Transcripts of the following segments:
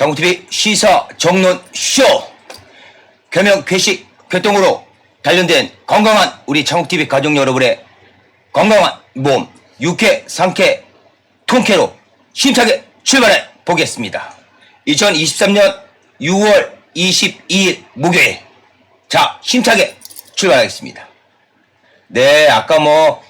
장국TV 시사 정론 쇼. 겸용 괴식 교통으로 단련된 건강한 우리 장국TV 가족 여러분의 건강한 몸 육회 상쾌 통쾌로 힘차게 출발해 보겠습니다. 2023년 6월 22일 목요일. 자 힘차게 출발하겠습니다. 네 아까 뭐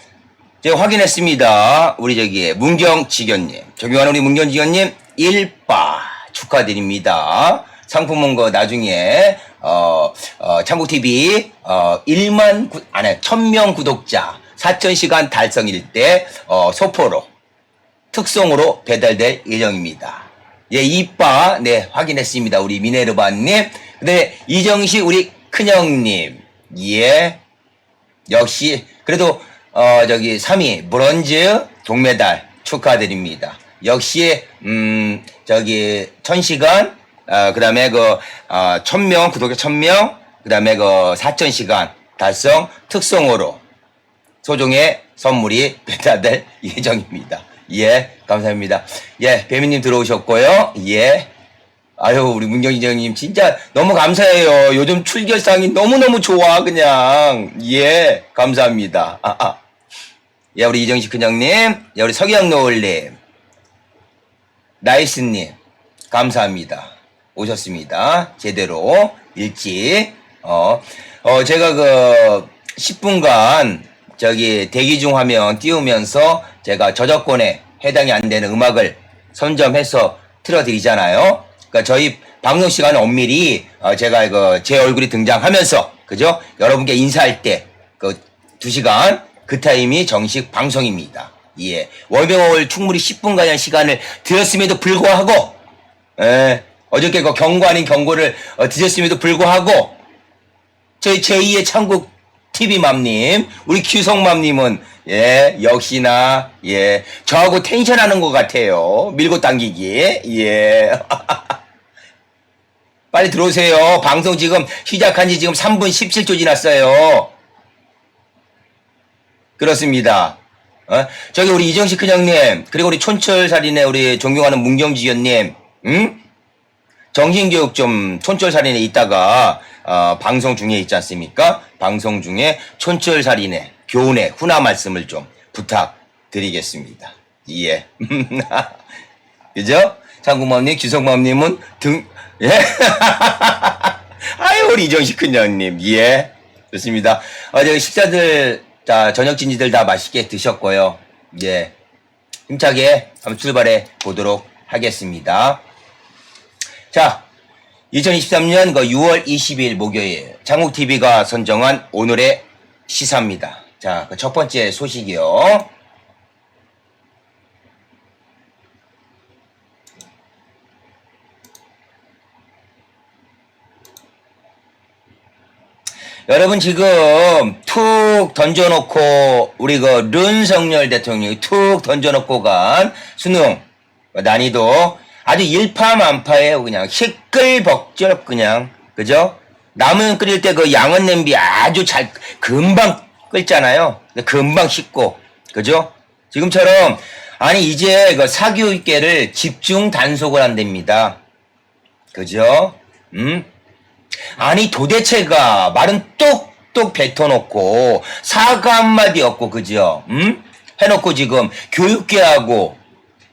제가 확인했습니다. 우리 저기 문경 지견님, 존경하는 우리 문경 지견님 일바 축하드립니다. 상품은 거 나중에 어, 어 창국 TV 어 1만 구, 아니 1000명 구독자 4천 시간 달성일 때 어, 소포로 특송으로 배달될 예정입니다. 예, 이빠, 네, 확인했습니다. 우리 미네르바님. 네, 이정식, 우리 큰형님. 예. 역시, 그래도, 어, 저기, 3위, 브론즈, 동메달 축하드립니다. 역시, 음, 저기, 1000시간, 어, 그 다음에 그, 어, 1000명, 구독자 1000명, 그 다음에 그, 4000시간 달성 특성으로 소정의 선물이 배달될 예정입니다. 예, 감사합니다. 예, 배미님 들어오셨고요. 예. 아유, 우리 문경이장님 진짜 너무 감사해요. 요즘 출결상이 너무너무 좋아, 그냥. 예, 감사합니다. 아, 아. 예, 우리 이정식 큰장님. 예, 우리 서기양 노을님. 나이스님. 감사합니다. 오셨습니다. 제대로, 일찍. 어, 어, 제가 그, 10분간 저기 대기 중 화면 띄우면서 제가 저작권에 해당이 안 되는 음악을 선점해서 틀어드리잖아요. 그러니까 저희 방송 시간은 엄밀히 어 제가 그 제 얼굴이 등장하면서 그죠? 여러분께 인사할 때그두 시간 그 타임이 정식 방송입니다. 예. 월병월 충분히 10분간의 시간을 드렸음에도 불구하고 예. 어저께 그 경고 아닌 경고를 어, 드렸음에도 불구하고 저희 제2의 창국 TV맘님, 우리 규성맘님은, 예, 역시나, 예, 저하고 텐션 하는 것 같아요. 밀고 당기기, 예. 빨리 들어오세요. 방송 지금 시작한 지 지금 3분 17초 지났어요. 그렇습니다. 어? 저기 우리 이정식 큰형님, 그리고 우리 촌철살인의 우리 존경하는 문경지연님, 응? 정신교육 좀 촌철살인에 있다가 어, 방송 중에 있지 않습니까? 방송 중에 촌철살인의 교훈의 훈화 말씀을 좀 부탁드리겠습니다. 예. 그죠? 장국맘님, 규성맘님은 등, 예? 아유, 우리 이정식 큰형님, 예. 좋습니다. 어제 식사들, 자, 저녁 진지들 다 맛있게 드셨고요. 예. 힘차게 한번 출발해 보도록 하겠습니다. 자, 2023년 그 6월 20일 목요일 장국TV가 선정한 오늘의 시사입니다. 자, 그 첫 번째 소식이요. 여러분 지금 툭 던져놓고 우리 그 른석열 대통령이 툭 던져놓고 간 수능 난이도 아주 일파만파예요 그냥 시끌벅적 그냥 그죠? 라면 끓일 때 그 양은 냄비 아주 잘 금방 끓잖아요. 금방 식고 그죠? 지금처럼 아니 이제 그 사교육계를 집중 단속을 한답니다. 그죠? 음? 아니 도대체가 말은 뚝뚝 뱉어놓고 사과 한마디 없고 그죠? 음? 해놓고 지금 교육계하고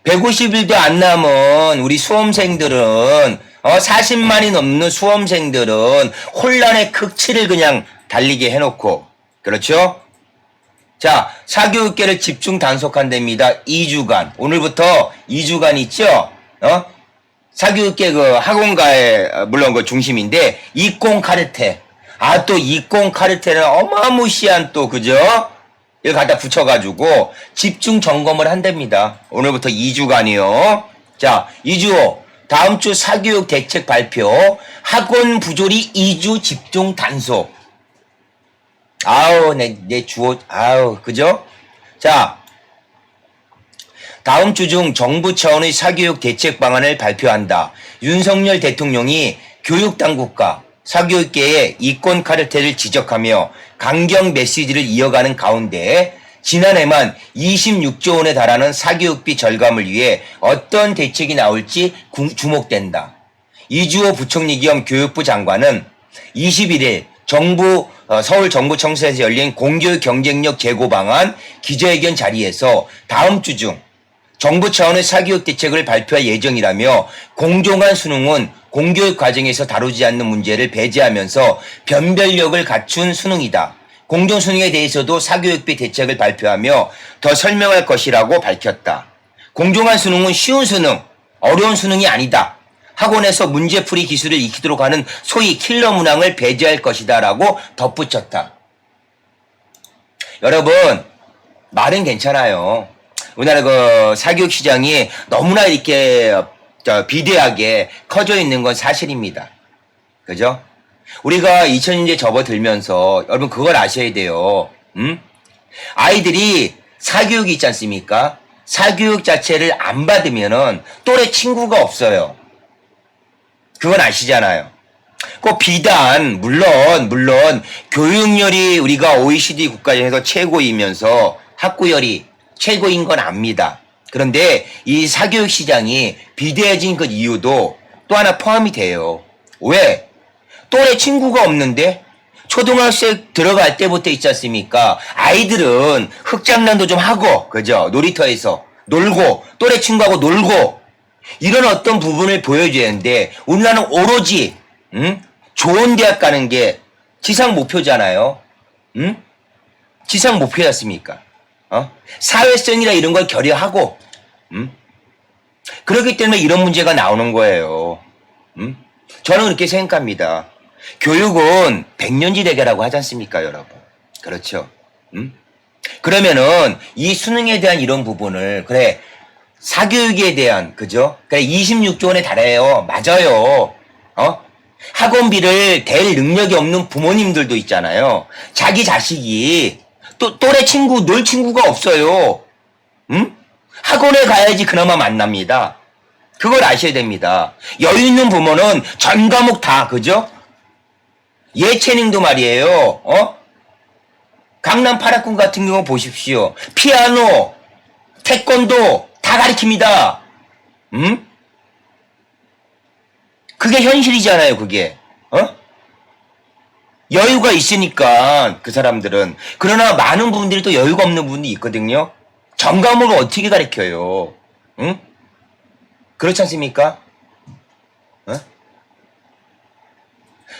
150일도 안 남은 우리 수험생들은 어 40만이 넘는 수험생들은 혼란의 극치를 그냥 달리게 해놓고 그렇죠? 자 사교육계를 집중 단속한답니다. 2주간 오늘부터 2주간 있죠? 어? 사교육계 그 학원가의 어, 물론 그 중심인데 이공 카르텔 아또 이공 카르텔은 어마무시한 또 그죠? 이걸 갖다 붙여가지고 집중 점검을 한답니다. 오늘부터 2주간이요. 자, 2주 후 다음 주 사교육 대책 발표 학원 부조리 2주 집중 단속. 아우 내 내 주어 아우 그죠? 자, 다음 주 중 정부 차원의 사교육 대책 방안을 발표한다. 윤석열 대통령이 교육당국과 사교육계의 이권 카르텔을 지적하며 강경 메시지를 이어가는 가운데 지난해만 26조 원에 달하는 사교육비 절감을 위해 어떤 대책이 나올지 구- 주목된다. 이주호 부총리 겸 교육부 장관은 21일 정부 어, 서울 정부청사에서 열린 공교육 경쟁력 제고 방안 기자회견 자리에서 다음 주중 정부 차원의 사교육 대책을 발표할 예정이라며 공정한 수능은 공교육 과정에서 다루지 않는 문제를 배제하면서 변별력을 갖춘 수능이다. 공정 수능에 대해서도 사교육비 대책을 발표하며 더 설명할 것이라고 밝혔다. 공정한 수능은 쉬운 수능, 어려운 수능이 아니다. 학원에서 문제풀이 기술을 익히도록 하는 소위 킬러 문항을 배제할 것이다라고 덧붙였다. 여러분, 말은 괜찮아요. 우리나라 그 사교육 시장이 너무나 이렇게 저 비대하게 커져 있는 건 사실입니다. 그죠? 우리가 2000년대 접어들면서 여러분 그걸 아셔야 돼요. 음? 아이들이 사교육이 있지 않습니까? 사교육 자체를 안 받으면은 또래 친구가 없어요. 그건 아시잖아요. 꼭 비단 물론 물론 교육열이 우리가 OECD 국가 중에서 최고이면서 학구열이 최고인 건 압니다. 그런데 이 사교육 시장이 비대해진 그 이유도 또 하나 포함이 돼요. 왜? 또래 친구가 없는데 초등학생 들어갈 때부터 있지 않습니까? 아이들은 흙장난도 좀 하고, 그죠? 놀이터에서 놀고, 또래 친구하고 놀고, 이런 어떤 부분을 보여줘야 하는데, 우리나라는 오로지, 응? 좋은 대학 가는 게 지상 목표잖아요. 응? 지상 목표였습니까? 어? 사회성이라 이런 걸 결여하고, 응? 그렇기 때문에 이런 문제가 나오는 거예요. 응? 저는 그렇게 생각합니다. 교육은 백년지 대계라고 하지 않습니까, 여러분? 그렇죠. 음? 그러면은 이 수능에 대한 이런 부분을 그래 사교육에 대한 그죠? 그래 26조 원에 달해요. 맞아요. 어? 학원비를 댈 능력이 없는 부모님들도 있잖아요. 자기 자식이 또 또래 친구 놀 친구가 없어요. 음? 학원에 가야지 그나마 만납니다. 그걸 아셔야 됩니다. 여유 있는 부모는 전 과목 다 그죠? 예체능도 말이에요. 어? 강남 파라군 같은 경우 보십시오. 피아노, 태권도 다 가르칩니다. 음? 그게 현실이잖아요, 그게. 어? 여유가 있으니까 그 사람들은 그러나 많은 분들이 또 여유가 없는 분이 있거든요. 전 과목을 어떻게 가르쳐요? 응? 그렇지 않습니까? 어?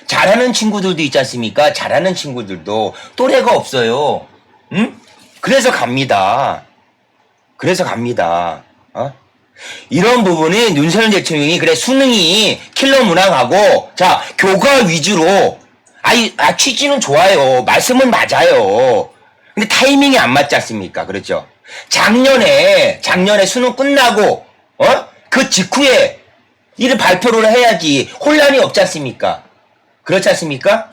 잘하는 친구들도 있지 않습니까? 잘하는 친구들도 또래가 없어요. 응? 그래서 갑니다. 그래서 갑니다. 어? 이런 부분은 윤석열 대통령이 그래 수능이 킬러 문항하고 자 교과 위주로 아이 아 취지는 좋아요. 말씀은 맞아요. 근데 타이밍이 안 맞지 않습니까? 그렇죠? 작년에 작년에 수능 끝나고 어? 그 직후에 이를 발표를 해야지 혼란이 없지 않습니까? 그렇지 않습니까?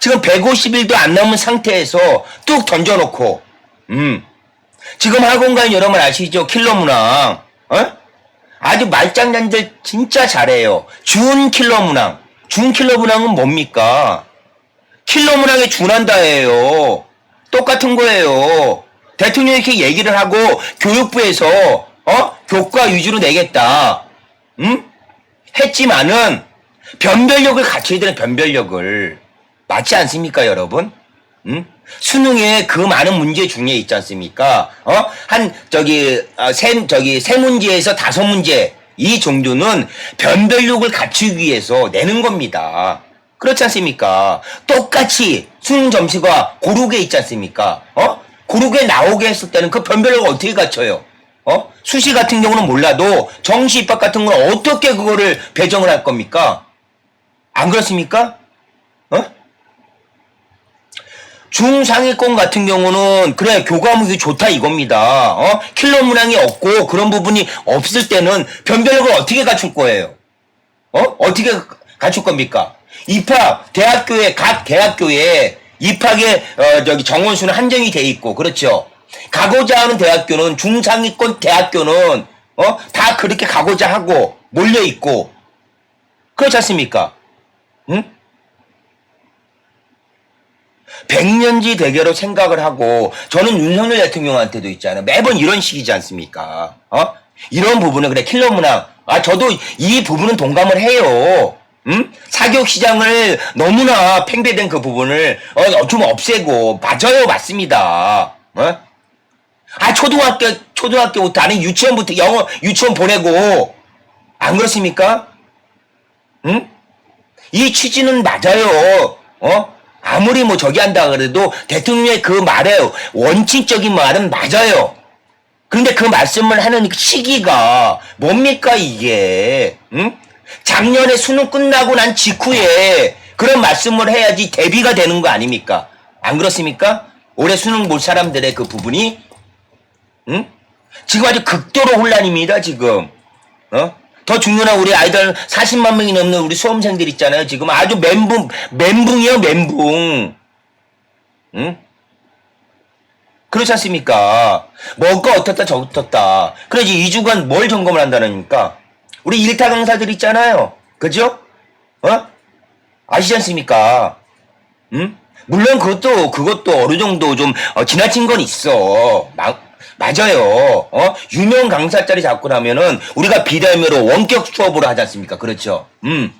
지금 150일도 안 남은 상태에서 뚝 던져놓고, 음. 지금 학원가인 여러분 아시죠? 킬러 문항, 어? 아주 말장난들 진짜 잘해요. 준 킬러 문항. 준 킬러 문항은 뭡니까? 킬러 문항에 준한다예요. 똑같은 거예요. 대통령이 이렇게 얘기를 하고 교육부에서 어 교과 위주로 내겠다. 응? 했지만은 변별력을 갖춰야 되는 변별력을 맞지 않습니까, 여러분? 응? 수능에 그 많은 문제 중에 있지 않습니까? 어? 한 저기 아, 세 저기 세 문제에서 다섯 문제 이 정도는 변별력을 갖추기 위해서 내는 겁니다. 그렇지 않습니까? 똑같이 수능 점수가 고르게 있지 않습니까? 어? 고르게 나오게 했을 때는 그 변별력을 어떻게 갖춰요? 어? 수시 같은 경우는 몰라도 정시 입학 같은 건 어떻게 그거를 배정을 할 겁니까? 안 그렇습니까? 어? 중상위권 같은 경우는 그래 교과목이 좋다 이겁니다. 어? 킬러 문항이 없고 그런 부분이 없을 때는 변별력을 어떻게 갖출 거예요? 어? 어떻게 갖출 겁니까? 입학 대학교에 각 대학교에 입학의 어, 저기 정원수는 한정이 돼 있고 그렇죠. 가고자 하는 대학교는 중상위권 대학교는 어? 다 그렇게 가고자 하고 몰려 있고 그렇지 않습니까? 응? 백년지 대결로 생각을 하고 저는 윤석열 대통령한테도 있잖아요. 매번 이런 식이지 않습니까? 어? 이런 부분은 그래 킬러 문항 아, 저도 이 부분은 동감을 해요. 음? 사교육 시장을 너무나 팽배된 그 부분을 어, 좀 없애고 맞아요, 맞습니다. 어? 아, 초등학교 초등학교부터 아니 유치원부터 영어 유치원 보내고 안 그렇습니까? 응? 이 취지는 맞아요. 어? 아무리 뭐 저기 한다 그래도 대통령의 그 말에 원칙적인 말은 맞아요. 그런데 그 말씀을 하는 시기가 뭡니까 이게? 응? 작년에 수능 끝나고 난 직후에 그런 말씀을 해야지 대비가 되는 거 아닙니까? 안 그렇습니까? 올해 수능 볼 사람들의 그 부분이 응? 지금 아주 극도로 혼란입니다 지금. 어? 더 중요한 우리 아이들 40만 명이 넘는 우리 수험생들 있잖아요. 지금 아주 멘붕, 멘붕이요, 멘붕. 응? 그렇지 않습니까? 뭐가 어떻다, 저떻다. 그래서 2주간 뭘 점검을 한다니까? 우리 일타 강사들 있잖아요. 그죠? 어? 아시지 않습니까? 응? 물론 그것도, 그것도 어느 정도 좀, 어, 지나친 건 있어. 마, 맞아요. 어? 유명 강사 자리 잡고 나면은 우리가 비대면으로 원격 수업으로 하지 않습니까? 그렇죠. 음.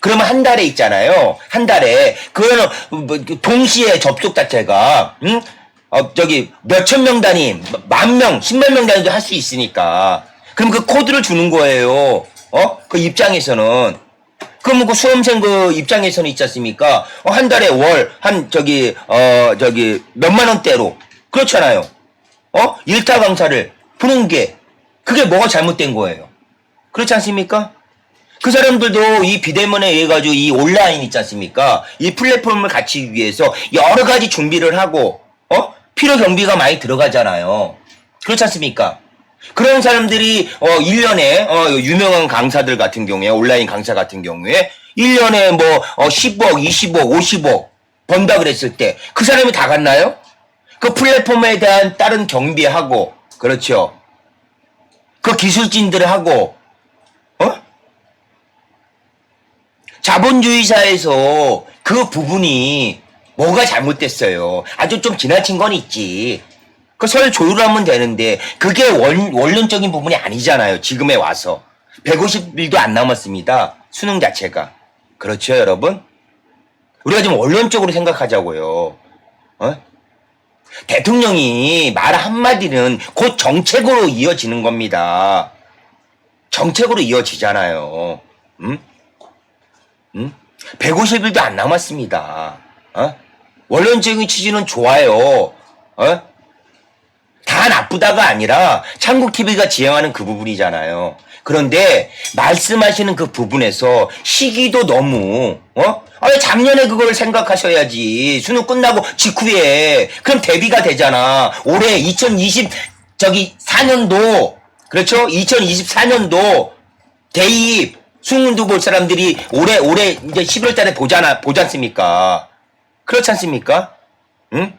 그러면 한 달에 있잖아요. 한 달에. 그거는 뭐, 동시에 접속 자체가, 음? 어, 저기, 몇천 명 단위, 만 명, 십만 명 단위도 할 수 있으니까. 그럼 그 코드를 주는 거예요. 어? 그 입장에서는. 그러면 그 수험생 그 입장에서는 있지 않습니까? 어, 한 달에 월, 한, 저기, 어, 저기, 몇만 원대로. 그렇잖아요. 어? 일타 강사를 푸는 게, 그게 뭐가 잘못된 거예요? 그렇지 않습니까? 그 사람들도 이 비대면에 의해 가지고 이 온라인 있지 않습니까? 이 플랫폼을 갖추기 위해서 여러 가지 준비를 하고, 어? 필요 경비가 많이 들어가잖아요. 그렇지 않습니까? 그런 사람들이, 어, 1년에, 어, 유명한 강사들 같은 경우에, 온라인 강사 같은 경우에, 1년에 뭐, 어, 10억, 20억, 50억 번다 그랬을 때, 그 사람이 다 갔나요? 그 플랫폼에 대한 다른 경비하고, 그렇죠. 그 기술진들 하고, 어? 자본주의 사에서 그 부분이 뭐가 잘못됐어요. 아주 좀 지나친 건 있지. 그설 조율하면 되는데 그게 원, 원론적인 부분이 아니잖아요. 지금에 와서. 150일도 안 남았습니다. 수능 자체가. 그렇죠, 여러분? 우리가 좀 원론적으로 생각하자고요. 어? 대통령이 말 한마디는 곧 정책으로 이어지는 겁니다. 정책으로 이어지잖아요. 음? 음? 150일도 안 남았습니다. 어? 원론적인 취지는 좋아요. 어? 다 나쁘다가 아니라 창국TV가 지향하는 그 부분이잖아요. 그런데 말씀하시는 그 부분에서 시기도 너무 어? 아니 작년에 그걸 생각하셔야지. 수능 끝나고 직후에 그럼 대비가 되잖아. 올해 2020 저기 4년도 그렇죠? 2024년도 대입 수능도 볼 사람들이 올해 올해 이제 11월 달에 보잖아. 보지 않습니까? 그렇지 않습니까? 응?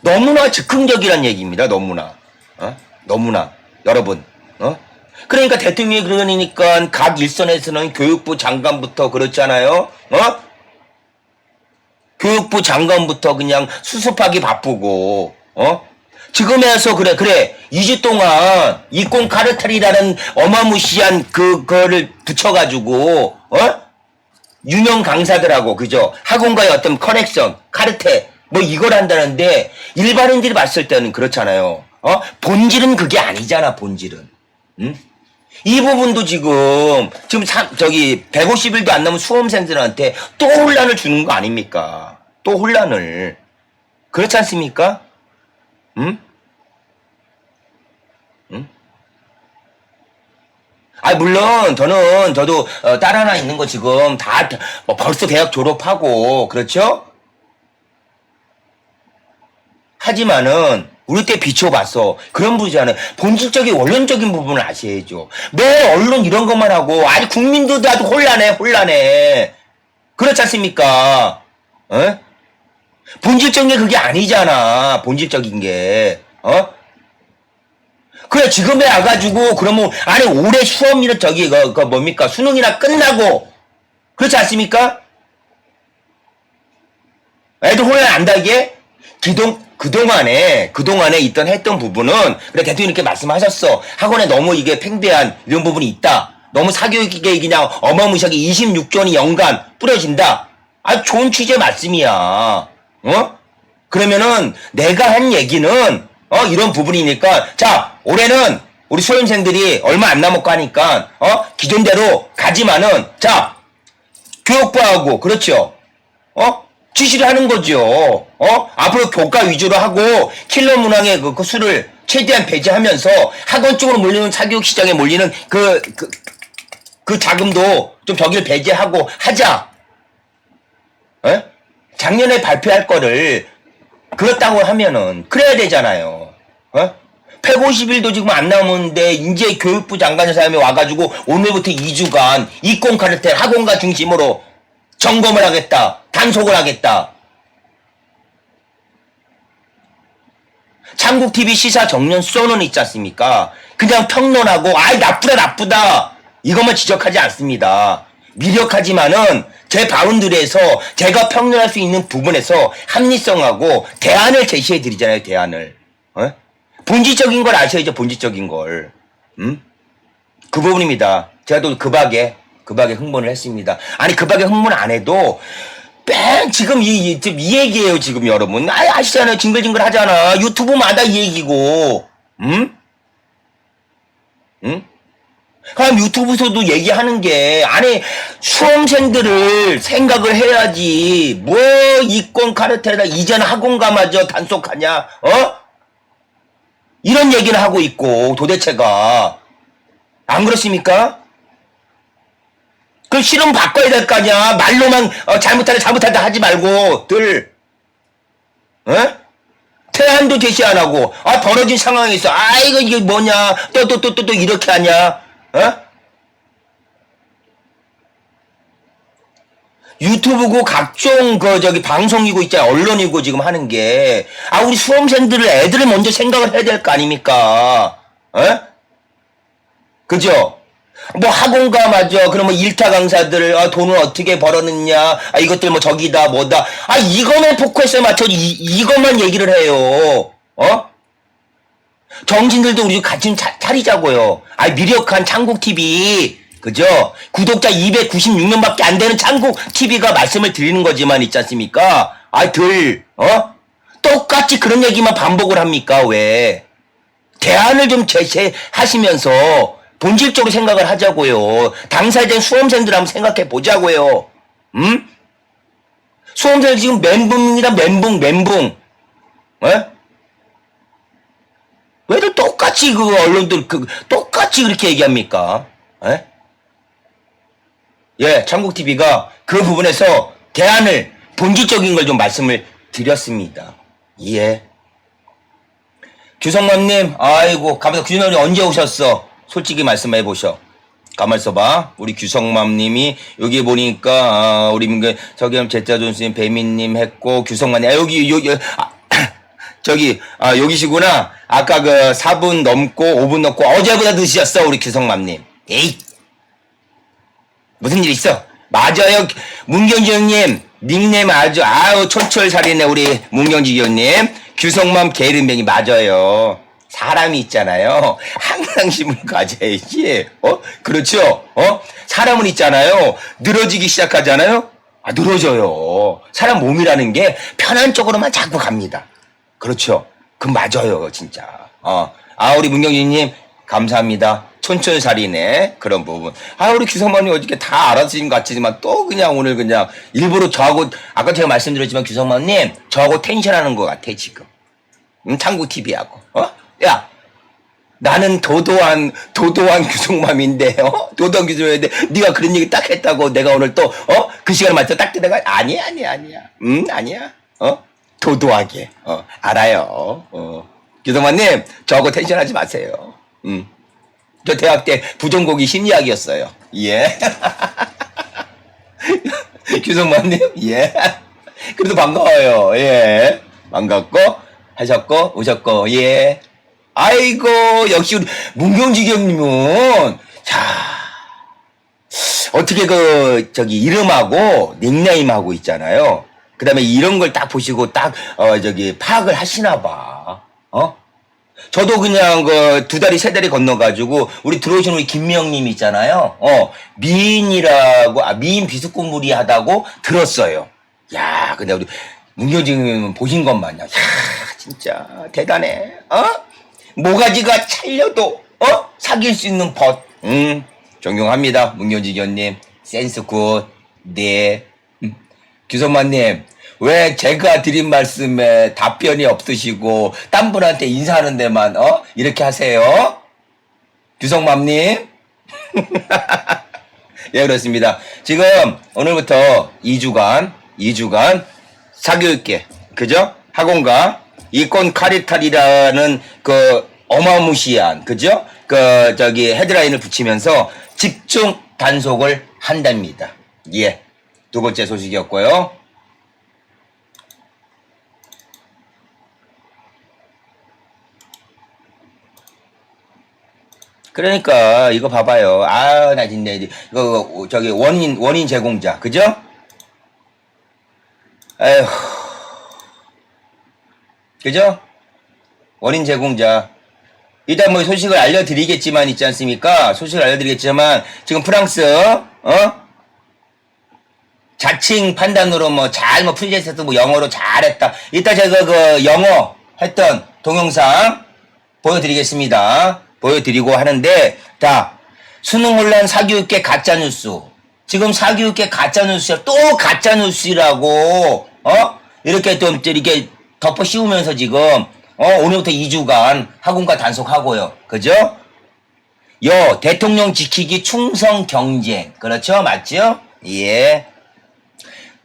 너무나 즉흥적이란 얘기입니다. 너무나. 어? 너무나. 여러분. 어? 그러니까 대통령이 그러니까 각 일선에서는 교육부 장관부터 그렇잖아요. 어? 교육부 장관부터 그냥 수습하기 바쁘고, 어? 지금에서 그래, 그래. 2주 동안 이권 카르텔이라는 어마무시한 그, 거를 붙여가지고, 어? 유명 강사들하고, 그죠? 학원과의 어떤 커넥션, 카르텔, 뭐 이걸 한다는데, 일반인들이 봤을 때는 그렇잖아요. 어? 본질은 그게 아니잖아, 본질은. 응? 이 부분도 지금, 지금 사, 저기, 150일도 안 남은 수험생들한테 또 혼란을 주는 거 아닙니까? 또 혼란을. 그렇지 않습니까? 응? 응? 아, 물론, 저는, 저도, 어, 딸 하나 있는 거 지금 다, 뭐 벌써 대학 졸업하고, 그렇죠? 하지만은, 우리 때 비춰봤어. 그런 부분이잖아요. 본질적인 원론적인 부분을 아셔야죠. 매 언론 이런 것만 하고, 아니, 국민들도 아주 혼란해, 혼란해. 그렇지 않습니까? 어? 본질적인 게 그게 아니잖아. 본질적인 게. 어? 그래, 지금에 와가지고, 그러면, 아니, 올해 수험이나 저기, 그, 그 뭡니까? 수능이나 끝나고, 그렇지 않습니까? 애들 혼란 안 다게? 기동, 그동안에, 그동안에 있던 했던 부분은, 그래, 대통령 이렇게 말씀하셨어. 학원에 너무 이게 팽배한 이런 부분이 있다. 너무 사교육에 그냥 어마무시하게 26조 원이 연간 뿌려진다. 아, 좋은 취재 말씀이야. 어? 그러면은 내가 한 얘기는, 어, 이런 부분이니까, 자, 올해는 우리 수험생들이 얼마 안 남았고 하니까, 어, 기존대로 가지만은, 자, 교육부하고, 그렇죠. 어? 지시를 하는 거죠. 어? 앞으로 교과 위주로 하고 킬러 문항의 그, 그 수를 최대한 배제하면서 학원 쪽으로 몰리는 사교육 시장에 몰리는 그, 그, 그 자금도 좀 저기를 배제하고 하자. 어? 작년에 발표할 거를 그렇다고 하면은 그래야 되잖아요. 어? 150일도 지금 안 남았는데 이제 교육부 장관 사람이 와가지고 오늘부터 2주간 이권 카르텔 학원가 중심으로 점검을 하겠다. 단속을 하겠다. 창국TV 시사 정년 쏘는 있지 않습니까? 그냥 평론하고, 아이, 나쁘다, 나쁘다. 이것만 지적하지 않습니다. 미력하지만은 제 바운드리에서 제가 평론할 수 있는 부분에서 합리성하고 대안을 제시해 드리잖아요, 대안을. 어? 본질적인 걸 아셔야죠, 본질적인 걸. 음? 그 부분입니다. 제가 또 급하게, 급하게 흥분을 했습니다. 아니, 급하게 흥분 안 해도, 뺑, 지금 이, 이, 지금 이 얘기예요, 지금 여러분. 아, 아시잖아요. 징글징글 하잖아. 유튜브마다 이 얘기고, 음? 응? 그럼 유튜브에서도 얘기하는 게, 아니, 수험생들을 생각을 해야지, 뭐, 이권 카르텔이나 이전 학원가마저 단속하냐, 어? 이런 얘기를 하고 있고, 도대체가. 안 그렇습니까? 그 실험 바꿔야 될 거 아니야. 말로만 어, 잘못하다 잘못하다 하지 말고 들. 어? 태안도 제시 안 하고 아 벌어진 상황에서 아 이거 이게 뭐냐 또 또 또 또 또 이렇게 하냐 어? 유튜브고 각종 그 저기 방송이고 있잖아 언론이고 지금 하는 게 아 우리 수험생들을 애들을 먼저 생각을 해야 될 거 아닙니까? 어? 그죠? 뭐 학원가 맞아. 그러면 일타 강사들 아, 돈을 어떻게 벌었느냐. 아, 이것들 뭐 저기다 뭐다. 아 이거만 포커스에 맞춰 이 이것만 얘기를 해요. 어? 정신들도 우리 같이 좀 차, 차리자고요. 아 미력한 창국 TV 그죠? 구독자 296명밖에 안 되는 창국 TV가 말씀을 드리는 거지만 있지 않습니까? 아 들 어? 똑같이 그런 얘기만 반복을 합니까 왜? 대안을 좀 제시하시면서 본질적으로 생각을 하자고요. 당사자인 수험생들 한번 생각해 보자고요. 음? 수험생들 지금 멘붕이다 멘붕 멘붕. 에? 왜들 똑같이 그 언론들 그 똑같이 그렇게 얘기합니까? 에? 예, 창국 TV가 그 부분에서 대안을 본질적인 걸 좀 말씀을 드렸습니다. 예. 규성맘님, 아이고, 가만히 규성맘님 언제 오셨어? 솔직히 말씀해 보셔. 가만 있어봐. 우리 규성맘님이 여기 보니까 아, 우리 그 저기 제자 존스님, 배민님 했고 규성맘님 아, 여기 여기 아, 저기 아 여기시구나. 아까 그 4분 넘고 5분 넘고 어제보다 늦으셨어 우리 규성맘님. 에이 무슨 일 있어? 맞아요. 문경지 형님 닉네임 아주 아우 촌철살이네 우리 문경지 형님. 규성맘 게으름뱅이 맞아요. 사람이 있잖아요. 항상심을 가져야지. 어? 그렇죠? 어? 사람은 있잖아요. 늘어지기 시작하잖아요. 아, 늘어져요. 사람 몸이라는 게 편한 쪽으로만 자꾸 갑니다. 그렇죠. 그 맞아요, 진짜. 어. 아, 우리 문경진님, 감사합니다. 촌철살이네. 그런 부분. 아, 우리 규성만님 어저께 다 알아주신 것 같지만 또 그냥 오늘 그냥 일부러 저하고, 아까 제가 말씀드렸지만 규성만님, 저하고 텐션 하는 것 같아, 지금. 음, 창구 TV하고. 어? 야, 나는 도도한 도도한 규성맘인데, 어? 도도한 규성맘인데, 네가 그런 얘기 딱 했다고 내가 오늘 또, 어? 그 시간을 맞춰 딱 내가 아니야, 아니야, 아니야. 음, 아니야. 어? 도도하게. 어, 알아요. 어. 규성맘님, 저하고 텐션하지 마세요. 음. 저 대학 때 부전공이 심리학이었어요. 예. 규성맘님, 예. 그래도 반가워요. 예. 반갑고, 하셨고, 오셨고, 예. 아이고, 역시 우리 문경지 형님은, 자, 어떻게 그, 저기, 이름하고 닉네임하고 있잖아요. 그 다음에 이런 걸 딱 보시고 딱, 어, 저기, 파악을 하시나 봐. 어? 저도 그냥 그 두 다리 세 다리 건너가지고 우리 들어오신 우리 김명님 있잖아요. 어 미인이라고 아 미인 비스꽃무리 하다고 들었어요. 야 근데 우리 문효진님 보신 것만요. 야 진짜 대단해. 어 모가지가 찰려도 어 사귈 수 있는 벗. 음 존경합니다 의원님 센스 굿. 네. 음. 규선만님, 왜 제가 드린 말씀에 답변이 없으시고, 딴 분한테 인사하는 데만, 어? 이렇게 하세요? 규성맘님? 예, 그렇습니다. 지금, 오늘부터 2주간, 2주간, 사교육계, 그죠? 학원과 이권 카리탈이라는 그 어마무시한, 그죠? 그, 저기, 헤드라인을 붙이면서 집중 단속을 한답니다. 예. 두 번째 소식이었고요. 그러니까 이거 봐봐요. 아, 나 진짜 이거 저기 원인 원인 제공자, 그죠? 에휴, 그죠? 원인 제공자. 일단 뭐 소식을 알려드리겠지만 있지 않습니까? 소식을 알려드리겠지만 지금 프랑스 어 자칭 판단으로 뭐 잘 뭐 프리제스도 뭐 영어로 잘했다. 이따 제가 그 영어 했던 동영상 보여드리겠습니다. 보여드리고 하는데 자 수능 혼란 사교육계 가짜 뉴스. 지금 사교육계 가짜 뉴스야 또 가짜 뉴스라고 어 이렇게 좀 이렇게 덮어 씌우면서 지금 어 오늘부터 2주간 학원과 단속하고요. 그죠? 여 대통령 지키기 충성 경쟁 그렇죠 맞죠? 예.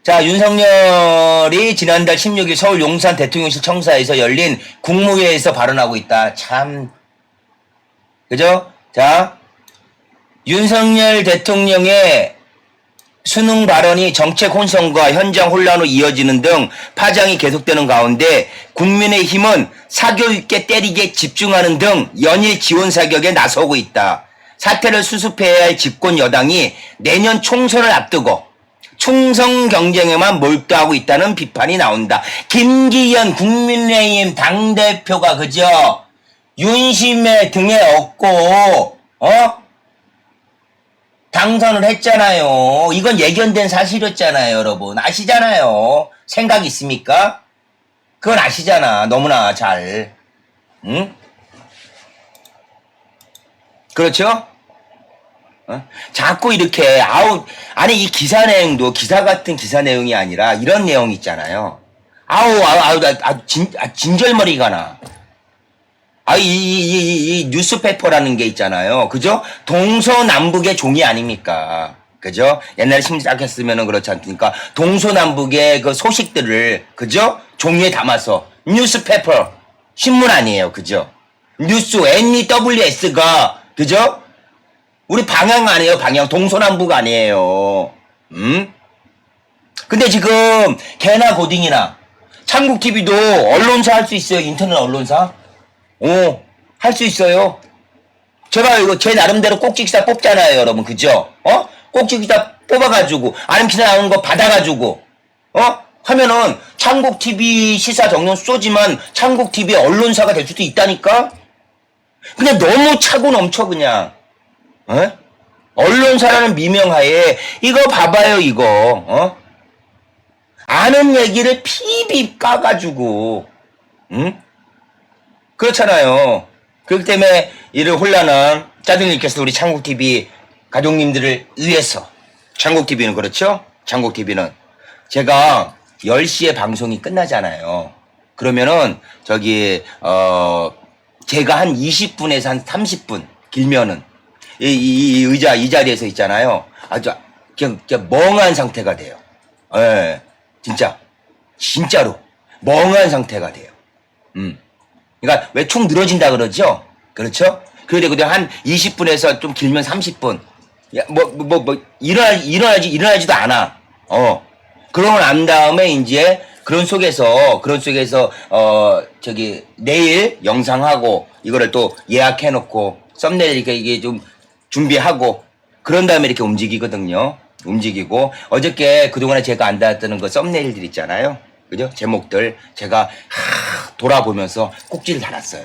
자, 윤석열이 지난달 16일 서울 용산 대통령실 청사에서 열린 국무회의에서 발언하고 있다. 참. 그죠? 자, 윤석열 대통령의 수능 발언이 정책 혼선과 현장 혼란으로 이어지는 등 파장이 계속되는 가운데 국민의힘은 사교육계 때리게 집중하는 등 연일 지원 사격에 나서고 있다. 사태를 수습해야 할 집권 여당이 내년 총선을 앞두고 충성 경쟁에만 몰두하고 있다는 비판이 나온다. 김기현 국민의힘 당대표가 그저 윤심의 등에 업고 어? 당선을 했잖아요. 이건 예견된 사실이었잖아요, 여러분. 아시잖아요. 생각 있습니까? 그건 아시잖아. 너무나 잘. 응? 그렇죠? 어? 자꾸 이렇게 아우 아니 이 기사 내용도 기사 같은 기사 내용이 아니라 이런 내용 있잖아요. 아우 아우 아우 나- 아, 진, 아 진절머리가 나. 아 이 이, 이, 이 뉴스페퍼라는 게 있잖아요. 그죠? 동서남북의 종이 아닙니까? 그죠? 옛날에 심작했으면은 그렇지 않습니까? 동서남북의 그 소식들을 그죠? 종이에 담아서 뉴스페퍼 신문 아니에요. 그죠? 뉴스 NEWS가 그죠? 우리 방향 아니에요, 방향. 동서남북 아니에요. 음? 근데 지금 개나 고딩이나 창국 TV도 언론사 할 수 있어요. 인터넷 언론사. 오, 할수 있어요. 제가 이거 제 나름대로 꼭지기사 뽑잖아요, 여러분. 그죠? 어? 꼭지기사 뽑아가지고, 아니면 기사 나오는 거 받아가지고, 어? 하면은, 창국 TV 시사 정론 쏘지만, 창국 TV 언론사가 될 수도 있다니까? 그냥 너무 차고 넘쳐, 그냥. 어? 언론사라는 미명하에 이거 봐봐요 이거 어? 아는 얘기를 피비 까가지고 응? 그렇잖아요 그렇기 때문에 이를 혼란한 일으켜서 우리 창국TV 가족님들을 위해서 창국TV는 그렇죠? 창국TV는 제가 10시에 방송이 끝나잖아요 그러면은 저기 어 제가 한 20분에서 한 30분 길면은 이, 이, 이 의자 이 자리에서 있잖아요. 아주 그냥, 그냥 멍한 상태가 돼요. 예, 진짜 진짜로 멍한 상태가 돼요. 음, 그러니까 왜 총 늘어진다 그러죠? 그렇죠? 그냥 한 20분에서 좀 길면 30분. 야, 뭐, 뭐, 뭐, 뭐 일어나, 일어나지, 일어나지도 않아. 어. 그러고 난 다음에 이제 그런 속에서, 그런 속에서, 어, 저기, 내일 영상하고, 이거를 또 예약해 놓고, 썸네일 이렇게 이게 좀 준비하고, 그런 다음에 이렇게 움직이거든요. 움직이고 어저께 그동안에 제가 안 달았던 그 썸네일들 있잖아요. 그죠? 제목들 제가 하, 돌아보면서 꼭지를 달았어요.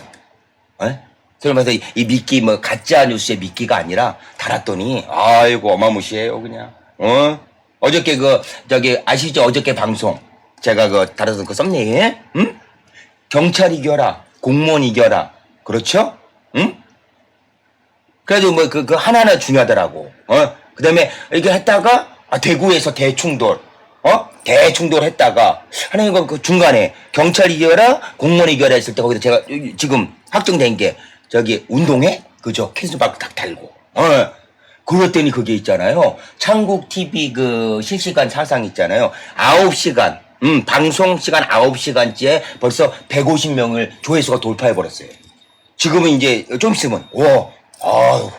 에? 그러면서 이, 이 미끼 뭐 가짜 뉴스의 미끼가 아니라 달았더니 아이고 어마무시해요 그냥. 어? 어저께 그 저기 아시죠? 어저께 방송 제가 그 달았던 그 썸네일, 응? 경찰 이겨라, 공무원 이겨라, 그렇죠? 응? 그래도 뭐 그 그 하나하나 중요하더라고. 어? 그다음에 이렇게 했다가 아, 대구에서 대충돌. 어? 대충돌 했다가 하나님 그 중간에 경찰 이겨라 공무원 이겨라 했을 때 거기서 제가 지금 확정된 게 저기 운동회? 그죠? 캔슬박을 딱 달고. 어. 그랬더니 그게 있잖아요. 창국 TV 그 실시간 사상 있잖아요. 9시간 음 방송 시간 9시간째 벌써 150명을 조회수가 돌파해 버렸어요. 지금은 이제 좀 있으면 와 아유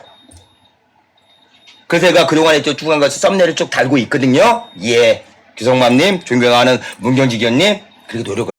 그래서 제가 그동안에 저 중간 가서 썸네일을 쭉 달고 있거든요. 예. 규성맘님, 존경하는 문경지견님, 그렇게 노력을